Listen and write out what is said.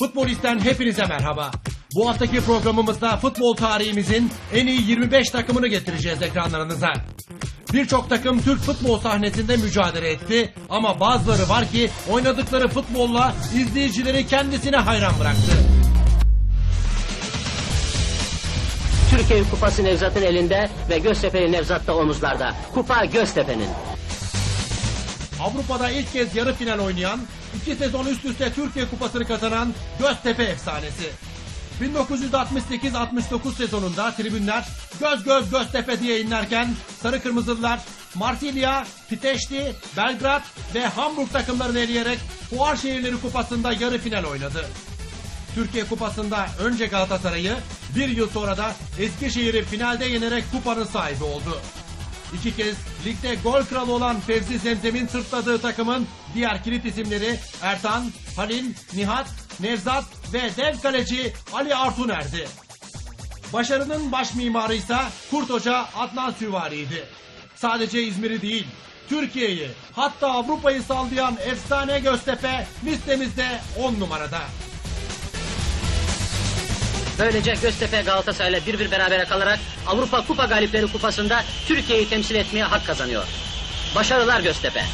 Futbolist'ten hepinize merhaba. Bu haftaki programımızda futbol tarihimizin en iyi 25 takımını getireceğiz ekranlarınıza. Birçok takım Türk futbol sahnesinde mücadele etti ama bazıları var ki oynadıkları futbolla izleyicileri kendisine hayran bıraktı. Türkiye Kupası Nevzat'ın elinde ve Göztepe'li Nevzat da omuzlarda. Kupa Göztepe'nin. Avrupa'da ilk kez yarı final oynayan, iki sezon üst üste Türkiye Kupası'nı kazanan Göztepe efsanesi. 1968-69 sezonunda tribünler göz göz Göztepe diye inlerken Sarı Kırmızılılar Marsilya, Piteşti, Belgrad ve Hamburg takımlarını eleyerek Fuar Şehirleri Kupası'nda yarı final oynadı. Türkiye Kupası'nda önce Galatasaray'ı, bir yıl sonra da Eskişehir'i finalde yenerek kupanın sahibi oldu. İki kez ligde gol kralı olan Fevzi Zemzem'in sırtladığı takımın diğer kilit isimleri Ertan, Halil, Nihat, Nevzat ve dev kaleci Ali Artuner'di. Başarının baş mimarı ise Kurt Hoca Adnan Süvari'ydi. Sadece İzmir'i değil, Türkiye'yi hatta Avrupa'yı sallayan efsane Göztepe listemizde 10 numarada. Böylece Göztepe Galatasaray'la bir bir berabere kalarak Avrupa Kupa Galipleri Kupası'nda Türkiye'yi temsil etmeye hak kazanıyor. Başarılar Göztepe.